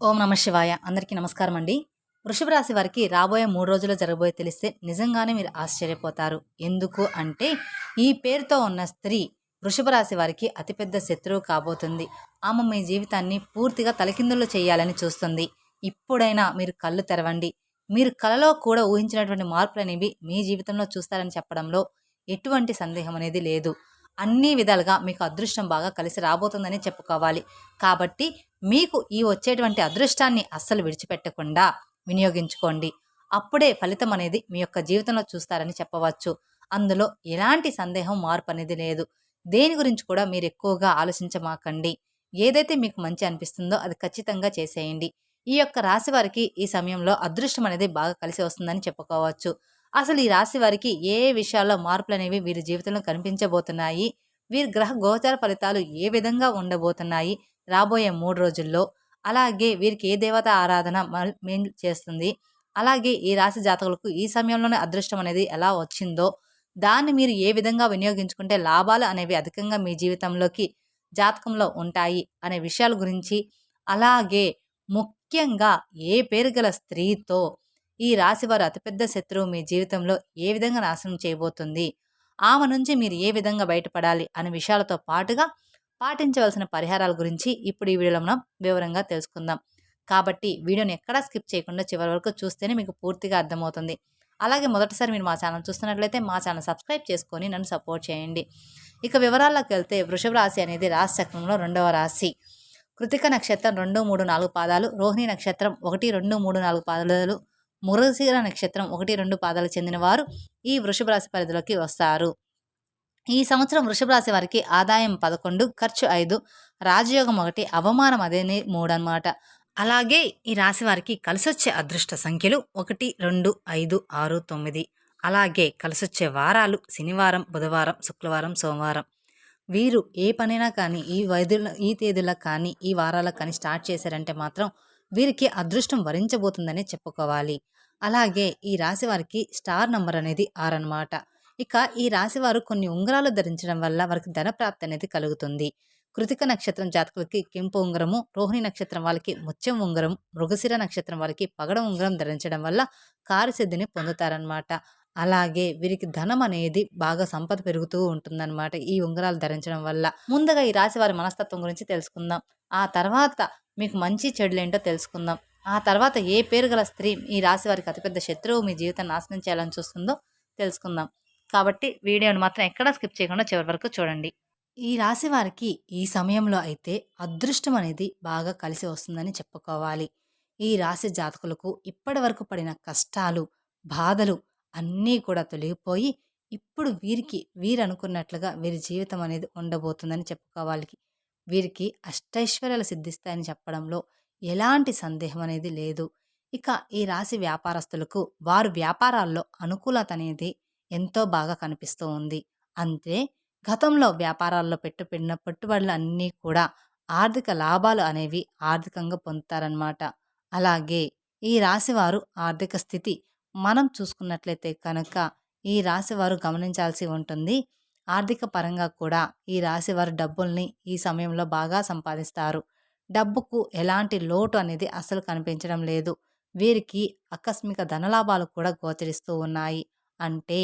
ఓం నమ శివాయ. అందరికీ నమస్కారం అండి. వృషభ రాశి వారికి రాబోయే మూడు రోజుల్లో జరగబోయే తెలిస్తే నిజంగానే మీరు ఆశ్చర్యపోతారు. ఎందుకు అంటే ఈ పేరుతో ఉన్న స్త్రీ వృషభ రాశి వారికి అతిపెద్ద శత్రువు కాబోతుంది. ఆమె మీ జీవితాన్ని పూర్తిగా తలకిందులు చేయాలని చూస్తుంది. ఇప్పుడైనా మీరు కళ్ళు తెరవండి. మీరు కలలో కూడా ఊహించినటువంటి మార్పులు అనేవి మీ జీవితంలో చూస్తారని చెప్పడంలో ఎటువంటి సందేహం అనేది లేదు. అన్ని విధాలుగా మీకు అదృష్టం బాగా కలిసి రాబోతుందని చెప్పుకోవాలి. కాబట్టి మీకు ఈ వచ్చేటువంటి అదృష్టాన్ని అస్సలు విడిచిపెట్టకుండా వినియోగించుకోండి. అప్పుడే ఫలితం అనేది మీ యొక్క జీవితంలో చూస్తారని చెప్పవచ్చు. అందులో ఎలాంటి సందేహం మార్పు అనేది లేదు. దేని గురించి కూడా మీరు ఎక్కువగా ఆలోచించమాకండి. ఏదైతే మీకు మంచి అనిపిస్తుందో అది ఖచ్చితంగా చేసేయండి. ఈ యొక్క రాశి వారికి ఈ సమయంలో అదృష్టం అనేది బాగా కలిసి వస్తుందని చెప్పుకోవచ్చు. అసలు ఈ రాశి వారికి ఏ విషయాల్లో మార్పులు అనేవి వీరి జీవితంలో కనిపించబోతున్నాయి? వీరి గ్రహ గోచర ఫలితాలు ఏ విధంగా ఉండబోతున్నాయి? రాబోయే మూడు రోజుల్లో. అలాగే వీరికి ఏ దేవత ఆరాధన మేలు చేస్తుంది? అలాగే ఈ రాశి జాతకులకు ఈ సమయంలోనే అదృష్టం అనేది ఎలా వచ్చిందో? దాన్ని మీరు ఏ విధంగా వినియోగించుకుంటే లాభాలు అనేవి అధికంగా మీ జీవితంలోకి జాతకంలో ఉంటాయి అనే విషయాల గురించి అలాగే ముఖ్యంగా ఏ పేరు గల స్త్రీతో ఈ రాశివారు అతిపెద్ద శత్రువు మీ జీవితంలో ఏ విధంగా నాశనం చేయబోతుంది? ఆమె నుంచి మీరు ఏ విధంగా బయటపడాలి? అనే విషయాలతో పాటుగా పాటించవలసిన పరిహారాల గురించి ఇప్పుడు ఈ వీడియోలో మనం వివరంగా తెలుసుకుందాం. కాబట్టి వీడియోని ఎక్కడా స్కిప్ చేయకుండా చివరి వరకు చూస్తేనే మీకు పూర్తిగా అర్థమవుతుంది. అలాగే మొదటిసారి మీరు మా ఛానల్ చూస్తున్నట్లయితే మా ఛానల్ సబ్స్క్రైబ్ చేసుకొని నన్ను సపోర్ట్ చేయండి. ఇక వివరాల్లోకి వెళ్తే వృషభ రాశి అనేది రాశి చక్రంలో రెండవ రాశి. కృతిక నక్షత్రం రెండు మూడు నాలుగు పాదాలు రోహిణి నక్షత్రం ఒకటి రెండు మూడు నాలుగు పాదాలు మృగశిర నక్షత్రం ఒకటి రెండు పాదాలు చెందిన వారు ఈ వృషభ రాశి పరిధిలోకి వస్తారు. ఈ సంవత్సరం వృషభ రాశి వారికి ఆదాయం పదకొండు ఖర్చు ఐదు రాజయోగం ఒకటి అవమానం అదేని మూడు అనమాట అలాగే ఈ రాశి వారికి కలిసొచ్చే అదృష్ట సంఖ్యలు ఒకటి రెండు ఐదు ఆరు తొమ్మిది. అలాగే కలిసొచ్చే వారాలు శనివారం బుధవారం శుక్రవారం సోమవారం. వీరు ఏ పనైనా కానీ ఈ వైద్యుల ఈ తేదీలకు కానీ ఈ వారాలకు కానీ స్టార్ట్ చేశారంటే మాత్రం వీరికి అదృష్టం వరించబోతుందని చెప్పుకోవాలి. అలాగే ఈ రాశి వారికి స్టార్ నంబర్ అనేది ఆరు అనమాట ఇక ఈ రాశి వారు కొన్ని ఉంగరాలు ధరించడం వల్ల వారికి ధనప్రాప్తి అనేది కలుగుతుంది. కృతిక నక్షత్రం జాతకులకి కెంపు ఉంగరము రోహిణి నక్షత్రం వాళ్ళకి ముత్యం ఉంగరం మృగశిర నక్షత్రం వాళ్ళకి పగడ ఉంగరం ధరించడం వల్ల కార్యసిద్ధిని పొందుతారనమాట అలాగే వీరికి ధనం అనేది బాగా సంపద పెరుగుతూ ఉంటుందన్నమాట ఈ ఉంగరాలు ధరించడం వల్ల. ముందుగా ఈ రాశి వారి మనస్తత్వం గురించి తెలుసుకుందాం. ఆ తర్వాత మీకు మంచి చెడులేంటో తెలుసుకుందాం. ఆ తర్వాత ఏ పేరు గల స్త్రీ ఈ రాశి వారికి అతిపెద్ద శత్రువు మీ జీవితాన్ని నాశనం చేయాలని చూస్తుందో తెలుసుకుందాం. కాబట్టి వీడియోని మాత్రం ఎక్కడా స్కిప్ చేయకుండా చివరి వరకు చూడండి. ఈ రాశి వారికి ఈ సమయంలో అయితే అదృష్టం అనేది బాగా కలిసి వస్తుందని చెప్పుకోవాలి. ఈ రాశి జాతకులకు ఇప్పటి వరకు పడిన కష్టాలు బాధలు అన్నీ కూడా తొలగిపోయి ఇప్పుడు వీరికి వీరు అనుకున్నట్లుగా వీరి జీవితం అనేది ఉండబోతుందని చెప్పుకోవాలి వీరికి అష్టైశ్వర్యాలు సిద్ధిస్తాయని చెప్పడంలో ఎలాంటి సందేహం అనేది లేదు. ఇక ఈ రాశి వ్యాపారస్తులకు వారు వ్యాపారాల్లో అనుకూలత అనేది ఎంతో బాగా కనిపిస్తూ ఉంది. అంతే గతంలో వ్యాపారాల్లో పెట్టుబడిన పెట్టుబడులు అన్నీ కూడా ఆర్థిక లాభాలు అనేవి ఆర్థికంగా పొందుతారనమాట అలాగే ఈ రాశివారు ఆర్థిక స్థితి మనం చూసుకున్నట్లయితే కనుక ఈ రాశి వారు గమనించాల్సి ఉంటుంది. ఆర్థిక పరంగా కూడా ఈ రాశి వారు డబ్బుల్ని ఈ సమయంలో బాగా సంపాదిస్తారు. డబ్బుకు ఎలాంటి లోటు అనేది అస్సలు కనిపించడం లేదు. వీరికి ఆకస్మిక ధనలాభాలు కూడా గోచరిస్తూ ఉన్నాయి. అంటే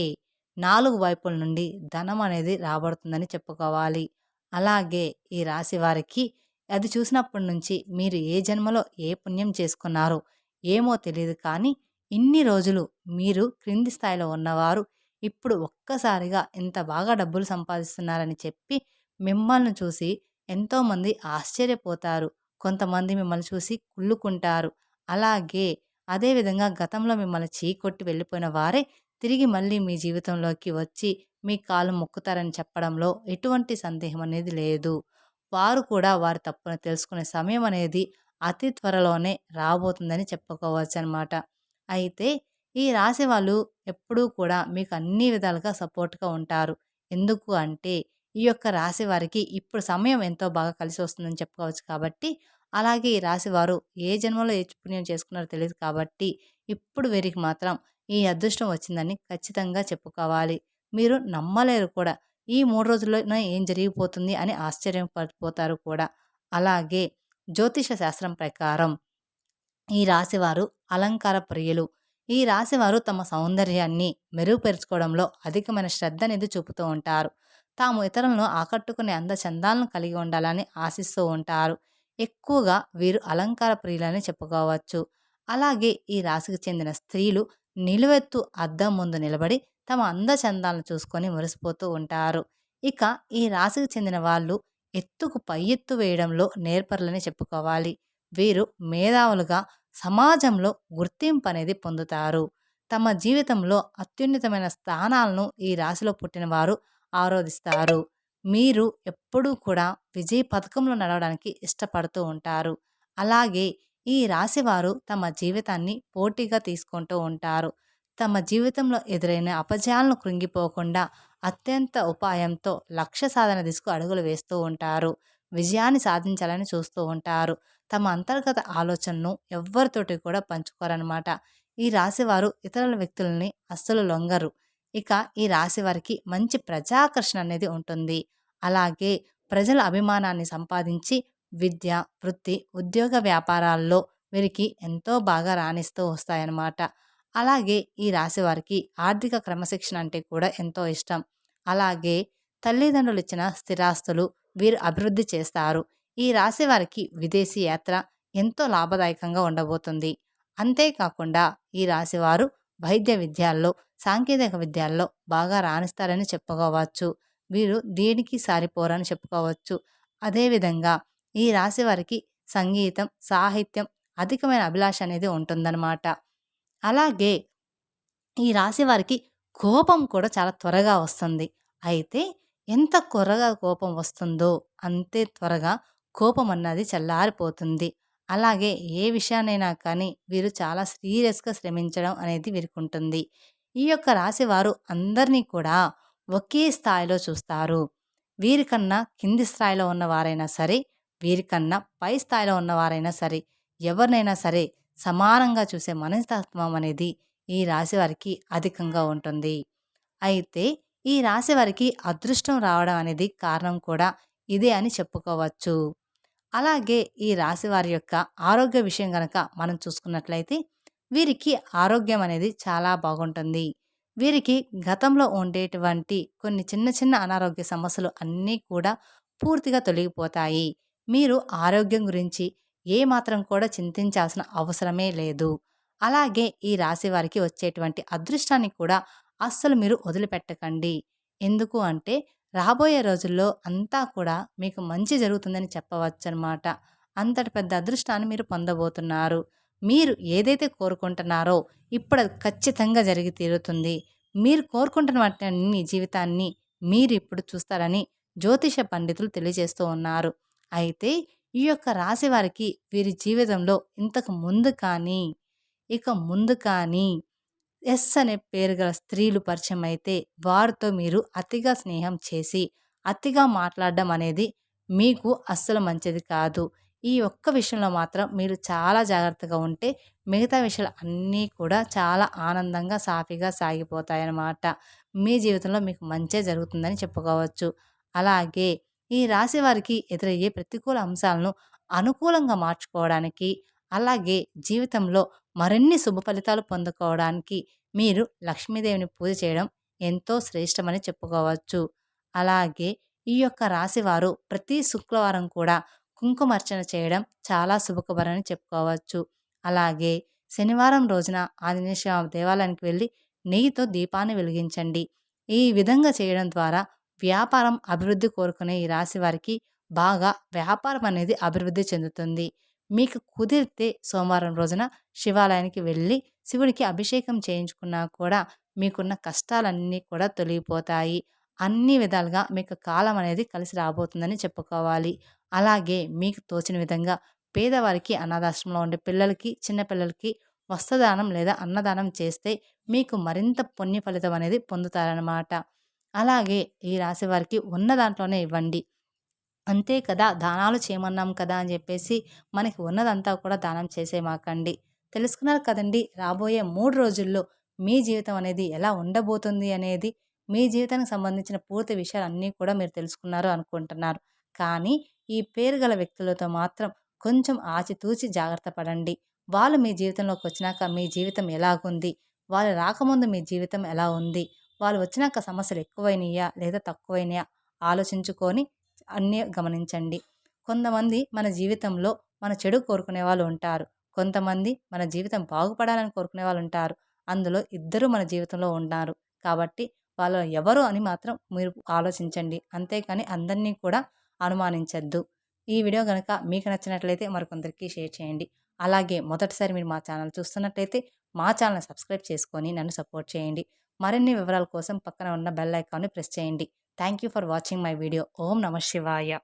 నాలుగు వైపుల నుండి ధనం అనేది రాబడుతుందని చెప్పుకోవాలి. అలాగే ఈ రాశి వారికి అది చూసినప్పటి నుంచి మీరు ఏ జన్మలో ఏ పుణ్యం చేసుకున్నారో ఏమో తెలియదు కానీ ఇన్ని రోజులు మీరు క్రింది స్థాయిలో ఉన్నవారు ఇప్పుడు ఒక్కసారిగా ఇంత బాగా డబ్బులు సంపాదిస్తున్నారని చెప్పి మిమ్మల్ని చూసి ఎంతోమంది ఆశ్చర్యపోతారు. కొంతమంది మిమ్మల్ని చూసి కుళ్ళుకుంటారు. అలాగే అదేవిధంగా గతంలో మిమ్మల్ని చీకొట్టి వెళ్ళిపోయిన వారే తిరిగి మళ్ళీ మీ జీవితంలోకి వచ్చి మీ కాలు మొక్కుతారని చెప్పడంలో ఎటువంటి సందేహం అనేది లేదు. వారు కూడా వారి తప్పును తెలుసుకునే సమయం అనేది అతి త్వరలోనే రాబోతుందని చెప్పుకోవచ్చు అనమాట అయితే ఈ రాశి వాళ్ళు ఎప్పుడూ కూడా మీకు అన్ని విధాలుగా సపోర్ట్గా ఉంటారు. ఎందుకు అంటే ఈ యొక్క రాశి వారికి ఇప్పుడు సమయం ఎంతో బాగా కలిసి వస్తుందని చెప్పుకోవచ్చు కాబట్టి అలాగే ఈ రాశి వారు ఏ జన్మలో ఏ పుణ్యం చేసుకున్నారో తెలియదు కాబట్టి ఇప్పుడు వీరికి మాత్రం ఈ అదృష్టం వచ్చిందని ఖచ్చితంగా చెప్పుకోవాలి. మీరు నమ్మలేరు కూడా ఈ మూడు రోజుల్లోనే ఏం జరిగిపోతుంది అని ఆశ్చర్యపడిపోతారు కూడా. అలాగే జ్యోతిష శాస్త్రం ప్రకారం ఈ రాశివారు అలంకార ప్రియులు. ఈ రాశివారు తమ సౌందర్యాన్ని మెరుగుపరుచుకోవడంలో అధికమైన శ్రద్ధ అనేది చూపుతూ ఉంటారు. తాము ఇతరులను ఆకట్టుకునే అందచందాలను కలిగి ఉండాలని ఆశిస్తూ ఉంటారు. ఎక్కువగా వీరు అలంకార ప్రియులని చెప్పుకోవచ్చు. అలాగే ఈ రాశికి చెందిన స్త్రీలు నిలువెత్తు అద్దం ముందు నిలబడి తమ అందచందాలను చూసుకొని మురిసిపోతూ ఉంటారు. ఇక ఈ రాశికి చెందిన వాళ్ళు ఎత్తుకు పై ఎత్తు వేయడంలో నేర్పరులని చెప్పుకోవాలి. వీరు మేధావులుగా సమాజంలో గుర్తింపు అనేది పొందుతారు. తమ జీవితంలో అత్యున్నతమైన స్థానాలను ఈ రాశిలో పుట్టిన వారు ఆరోధిస్తారు. మీరు ఎప్పుడూ కూడా విజయ పథకంలో నడవడానికి ఇష్టపడుతూ ఉంటారు. అలాగే ఈ రాశివారు తమ జీవితాన్ని పోటీగా తీసుకుంటూ ఉంటారు. తమ జీవితంలో ఎదురైన అపజయాలను కృంగిపోకుండా అత్యంత ఉపాయంతో లక్ష్య సాధన దిశకు అడుగులు వేస్తూ ఉంటారు. విజయాన్ని సాధించాలని చూస్తూ ఉంటారు. తమ అంతర్గత ఆలోచనను ఎవ్వరితోటి కూడా పంచుకోరనమాట ఈ రాశివారు ఇతరుల వ్యక్తులని అస్సలు లొంగరు. ఇక ఈ రాశి వారికి మంచి ప్రజాకర్షణ అనేది ఉంటుంది. అలాగే ప్రజల అభిమానాన్ని సంపాదించి విద్య వృత్తి ఉద్యోగ వ్యాపారాల్లో వీరికి ఎంతో బాగా రాణిస్తూ వస్తాయన్నమాట. అలాగే ఈ రాశి వారికి ఆర్థిక క్రమశిక్షణ అంటే కూడా ఎంతో ఇష్టం. అలాగే తల్లిదండ్రులు ఇచ్చిన స్థిరాస్తులు వీరు అభివృద్ధి చేస్తారు. ఈ రాశి వారికి విదేశీ యాత్ర ఎంతో లాభదాయకంగా ఉండబోతుంది. అంతేకాకుండా ఈ రాశివారు వైద్య విద్యాల్లో సాంకేతిక విద్యాల్లో బాగా రాణిస్తారని చెప్పుకోవచ్చు. వీరు దేనికి సారిపోరని చెప్పుకోవచ్చు. అదేవిధంగా ఈ రాశి వారికి సంగీతం సాహిత్యం అధికమైన అభిలాష అనేది ఉంటుందన్నమాట. అలాగే ఈ రాశి వారికి కోపం కూడా చాలా త్వరగా వస్తుంది. అయితే ఎంత త్వరగా కోపం వస్తుందో అంతే త్వరగా కోపం అన్నది చల్లారిపోతుంది. అలాగే ఏ విషయాన్నైనా కానీ వీరు చాలా సీరియస్గా శ్రమించడం అనేది వీరికి ఉంటుంది ఈ యొక్క రాశి వారు అందరినీ కూడా ఒకే స్థాయిలో చూస్తారు. వీరికన్నా కింది స్థాయిలో ఉన్నవారైనా సరే వీరికన్నా పై స్థాయిలో ఉన్నవారైనా సరే ఎవరినైనా సరే సమానంగా చూసే మనస్తత్వం అనేది ఈ రాశి వారికి అధికంగా ఉంటుంది. అయితే ఈ రాశి వారికి అదృష్టం రావడం అనేది కారణం కూడా ఇదే అని చెప్పుకోవచ్చు. అలాగే ఈ రాశి వారి యొక్క ఆరోగ్య విషయం కనుక మనం చూసుకున్నట్లయితే వీరికి ఆరోగ్యం అనేది చాలా బాగుంటుంది. వీరికి గతంలో ఉండేటువంటి కొన్ని చిన్న చిన్న అనారోగ్య సమస్యలు అన్నీ కూడా పూర్తిగా తొలగిపోతాయి. మీరు ఆరోగ్యం గురించి ఏమాత్రం కూడా చింతించాల్సిన అవసరమే లేదు. అలాగే ఈ రాశి వారికి వచ్చేటువంటి అదృష్టాన్ని కూడా అస్సలు మీరు వదిలిపెట్టకండి. ఎందుకు అంటే రాబోయే రోజుల్లో అంతా కూడా మీకు మంచి జరుగుతుందని చెప్పవచ్చు అనమాట అంతటి పెద్ద అదృష్టాన్ని మీరు పొందబోతున్నారు. మీరు ఏదైతే కోరుకుంటున్నారో ఇప్పుడు అది ఖచ్చితంగా జరిగి తీరుతుంది. మీరు కోరుకుంటున్న వాటిని జీవితాన్ని మీరు ఇప్పుడు చూస్తారని జ్యోతిష పండితులు తెలియజేస్తూ ఉన్నారు. అయితే ఈ యొక్క రాశి వారికి వీరి జీవితంలో ఇంతకు ముందు కానీ ఇక ముందు కానీ ఎస్ అనే పేరు గల స్త్రీలు పరిచయం అయితే వారితో మీరు అతిగా స్నేహం చేసి అతిగా మాట్లాడడం అనేది మీకు అస్సలు మంచిది కాదు. ఈ ఒక్క విషయంలో మాత్రం మీరు చాలా జాగ్రత్తగా ఉంటే మిగతా విషయాలు అన్నీ కూడా చాలా ఆనందంగా సాఫీగా సాగిపోతాయన్నమాట. మీ జీవితంలో మీకు మంచే జరుగుతుందని చెప్పుకోవచ్చు. అలాగే ఈ రాశి వారికి ఎదురయ్యే ప్రతికూల అంశాలను అనుకూలంగా మార్చుకోవడానికి అలాగే జీవితంలో మరిన్ని శుభ ఫలితాలు పొందుకోవడానికి మీరు లక్ష్మీదేవిని పూజ చేయడం ఎంతో శ్రేష్టమని చెప్పుకోవచ్చు. అలాగే ఈ యొక్క రాశివారు ప్రతి శుక్రవారం కూడా కుంకుమర్చన చేయడం చాలా శుభకరమని చెప్పుకోవచ్చు. అలాగే శనివారం రోజున ఆంజనేయ దేవాలయానికి వెళ్ళి నెయ్యితో దీపాన్ని వెలిగించండి. ఈ విధంగా చేయడం ద్వారా వ్యాపారం అభివృద్ధి కోరుకునే ఈ రాశి వారికి బాగా వ్యాపారం అనేది అభివృద్ధి చెందుతుంది. మీకు కుదిరితే సోమవారం రోజున శివాలయానికి వెళ్ళి శివుడికి అభిషేకం చేయించుకున్నా కూడా మీకున్న కష్టాలన్నీ కూడా తొలగిపోతాయి. అన్ని విధాలుగా మీకు కాలం అనేది కలిసి రాబోతుందని చెప్పుకోవాలి. అలాగే మీకు తోచిన విధంగా పేదవారికి అనాథాశ్రమంలో ఉండే పిల్లలకి చిన్నపిల్లలకి వస్త్రదానం లేదా అన్నదానం చేస్తే మీకు మరింత పుణ్య ఫలితం అనేది పొందుతారనమాట అలాగే ఈ రాశి వారికి ఉన్న దాంట్లోనే ఇవ్వండి. అంతే కదా దానాలు చేయమన్నాం కదా అని చెప్పేసి మనకి ఉన్నదంతా కూడా దానం చేసేమాకండి తెలుసుకున్నారు కదండి రాబోయే మూడు రోజుల్లో మీ జీవితం అనేది ఎలా ఉండబోతుంది అనేది మీ జీవితానికి సంబంధించిన పూర్తి విషయాలు అన్నీ కూడా మీరు తెలుసుకున్నారు అనుకుంటున్నారు. కానీ ఈ పేరు గల వ్యక్తులతో మాత్రం కొంచెం ఆచితూచి జాగ్రత్త పడండి. వాళ్ళు మీ జీవితంలోకి వచ్చినాక మీ జీవితం ఎలాగుంది వాళ్ళు రాకముందు మీ జీవితం ఎలా ఉంది వాళ్ళు వచ్చినాక సమస్యలు ఎక్కువైనాయా లేదా తక్కువైనాయా ఆలోచించుకొని అన్నీ గమనించండి. కొంతమంది మన జీవితంలో మన చెడు కోరుకునే వాళ్ళు ఉంటారు. కొంతమంది మన జీవితం బాగుపడాలని కోరుకునే వాళ్ళు ఉంటారు. అందులో ఇద్దరు మన జీవితంలో ఉన్నారు. కాబట్టి వాళ్ళు ఎవరు అని మాత్రం మీరు ఆలోచించండి. అంతేకాని అందరినీ కూడా అనుమానించద్దు. ఈ వీడియో కనుక మీకు నచ్చినట్లయితే మరికొందరికి షేర్ చేయండి. అలాగే మొదటిసారి మీరు మా ఛానల్ చూస్తున్నట్లయితే మా ఛానల్ సబ్స్క్రైబ్ చేసుకొని నన్ను సపోర్ట్ చేయండి. మరిన్ని వివరాల కోసం పక్కన ఉన్న బెల్ ఐకాన్ని ప్రెస్ చేయండి. Thank you for watching my video ఓం నమ శివాయ.